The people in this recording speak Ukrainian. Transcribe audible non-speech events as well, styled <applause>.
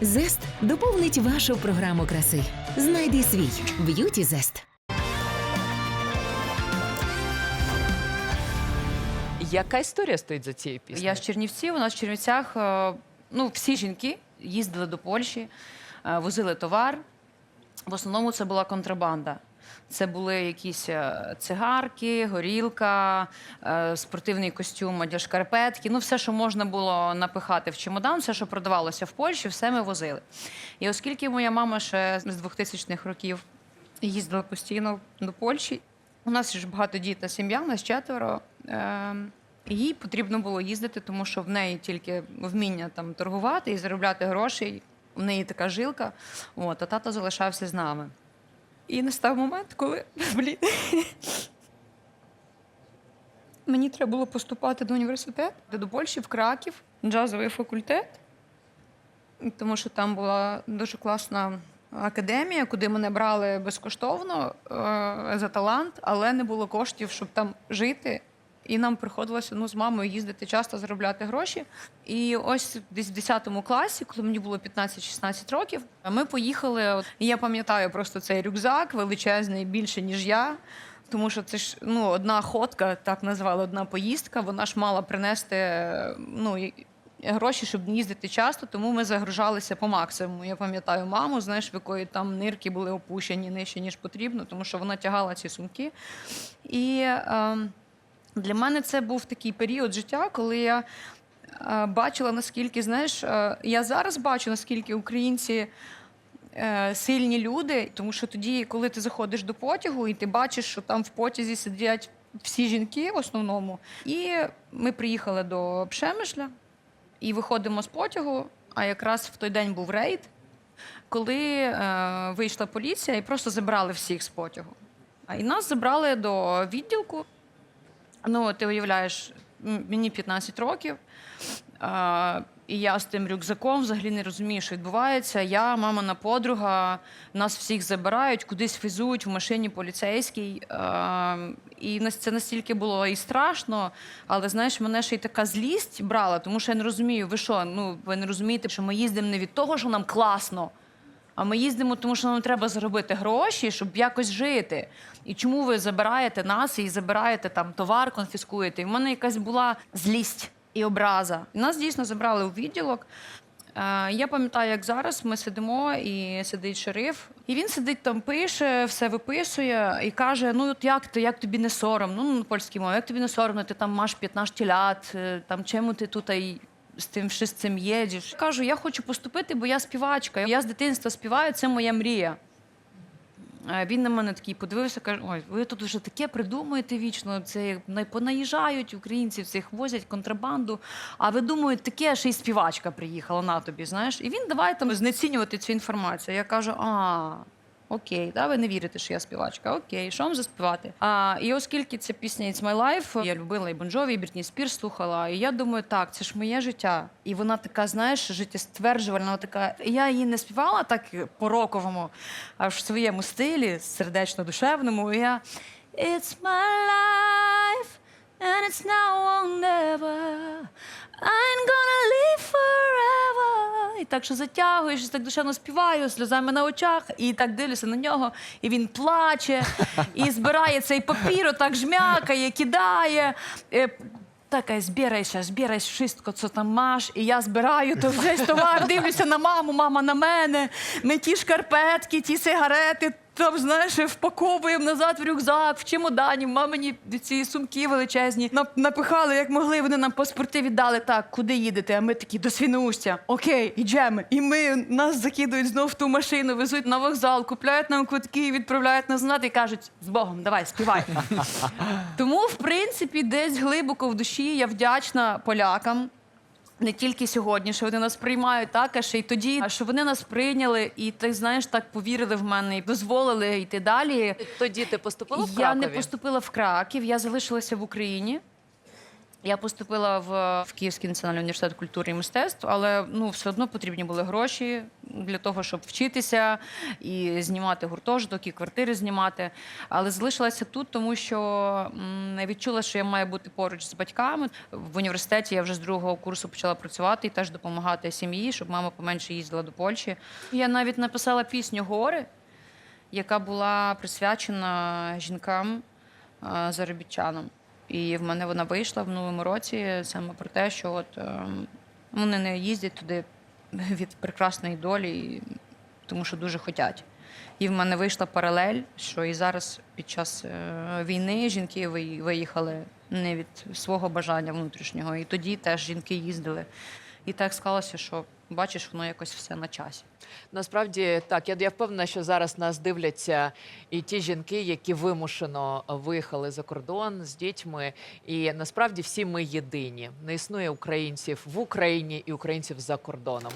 Зест доповнить вашу програму краси. Знайди свій б'юті зест. Яка історія стоїть за цією піснею? Я з Чернівців. У нас в Чернівцях е, ну, всі жінки їздили до Польщі, е, возили товар. В основному це була контрабанда. Це були якісь е, цигарки, горілка, е, спортивний костюм, одяг. Ну, все, що можна було напихати в чемодан, все, що продавалося в Польщі, все ми возили. І оскільки моя мама ще з 2000-х років їздила постійно до Польщі, у нас ж багатодітна сім'я, у нас четверо. Е, їй потрібно було їздити, тому що в неї тільки вміння там торгувати і заробляти гроші. В неї така жилка. От, а тато залишався з нами. І настав момент, коли <laughs> блін, мені треба було поступати до університету, до Польщі, в Краків, джазовий факультет, тому що там була дуже класна академія, куди мене брали безкоштовно е, за талант, але не було коштів, щоб там жити. І нам приходилося ну, з мамою їздити часто заробляти гроші. І ось десь в 10 класі, коли мені було 15-16 років, ми поїхали. І я пам'ятаю просто цей рюкзак величезний, більше ніж я. Тому що це ж ну, одна ходка, так назвали, одна поїздка. Вона ж мала принести ну, гроші, щоб їздити часто, тому ми загружалися по максимуму. Я пам'ятаю маму, знаєш, в якої там нирки були опущені нижче, ніж потрібно, тому що вона тягала ці сумки. І е, для мене це був такий період життя, коли я е, бачила, наскільки, знаєш, е, я зараз бачу, наскільки українці е, сильні люди, тому що тоді, коли ти заходиш до потягу, і ти бачиш, що там в потязі сидять всі жінки в основному. І ми приїхали до Пшемишля і виходимо з потягу. А якраз в той день був рейд, коли е, вийшла поліція і просто забрали всіх з потягу. А І нас забрали до відділку. Ну, ти уявляєш, мені 15 років. А, і я з тим рюкзаком взагалі не розумію, що відбувається. Я, мамина подруга, нас всіх забирають, кудись везуть в машині поліцейській. І це настільки було і страшно, але знаєш, мене ще й така злість брала, тому що я не розумію, ви що, ну ви не розумієте, що ми їздимо не від того, що нам класно. А ми їздимо, тому що нам треба заробити гроші, щоб якось жити. І чому ви забираєте нас і забираєте там товар, конфіскуєте? І в мене якась була злість і образа. І нас дійсно забрали у відділок. Е, Я пам'ятаю, як зараз ми сидимо, і сидить шериф, і він сидить там, пише, все виписує і каже: Ну, от як ти, як тобі не соромно? Ну, на польській мові, як тобі не соромно, ти там маєш 15 тілят, е, там чому ти тут з тим шестцем їдеш. Кажу, я хочу поступити, бо я співачка. Я з дитинства співаю, це моя мрія. Е, Він на мене такий подивився, каже: ой, ви тут вже таке придумуєте вічно. Це понаїжджають українців, цих возять контрабанду. А ви думаєте, таке ще й співачка приїхала на тобі, знаєш? І він давай там знецінювати цю інформацію. Я кажу, а. Окей, да, ви не вірите, що я співачка. Окей, що вам заспівати? А, і оскільки ця пісня It's My Life, я любила і Бонжові, і Брітні Спірс слухала. І я думаю, так, це ж моє життя. І вона така, знаєш, життєстверджувальна, вона така. Я її не співала так по-роковому, а в своєму стилі, сердечно-душевному. І я It's my life, and it's now or never. Так що затягуєш, так душевно співаю, сльозами на очах, і так дивлюся на нього, і він плаче, і збирає цей папір, так жмякає, кидає. Е, Така, збирайся, ще, збирай wszystko, що там маєш. І я збираю то весь товар, дивлюся на маму, мама на мене. Ми ті шкарпетки, ті сигарети, там, знаєш, впаковуємо назад в рюкзак, в чемодані. Мамині ці сумки величезні нап- напихали, як могли. Вони нам паспорти віддали. Так, куди їдете? А ми такі до Свіноустя. Окей, йдемо. І ми нас закидують знов в ту машину, везуть на вокзал, купляють нам квитки, відправляють нас назад і кажуть: з Богом, давай, співай. <laughs> Тому, в принципі, десь глибоко в душі я вдячна полякам. Не тільки сьогодні, що вони нас приймають, так, а ще й тоді, а що вони нас прийняли і ти знаєш, так повірили в мене і дозволили йти далі. Тоді ти поступила в я Кракові? не поступила в Краків, я залишилася в Україні. Я поступила в, в Київський національний університет культури і мистецтв, але ну все одно потрібні були гроші. для того, щоб вчитися і знімати гуртожиток, і квартири знімати. Але залишилася тут, тому що м, відчула, що я маю бути поруч з батьками. В університеті я вже з другого курсу почала працювати і теж допомагати сім'ї, щоб мама поменше їздила до Польщі. Я навіть написала пісню Гори, яка була присвячена жінкам е, заробітчанам. І в мене вона вийшла в минулому році саме про те, що от ем, вони не їздять туди від прекрасної долі, тому що дуже хотять. І в мене вийшла паралель, що і зараз під час е, війни жінки виїхали не від свого бажання внутрішнього. І тоді теж жінки їздили. І так склалося, що бачиш, воно якось все на часі. Насправді так, я, я впевнена, що зараз нас дивляться і ті жінки, які вимушено виїхали за кордон з дітьми. І насправді всі ми єдині. Не існує українців в Україні і українців за кордоном.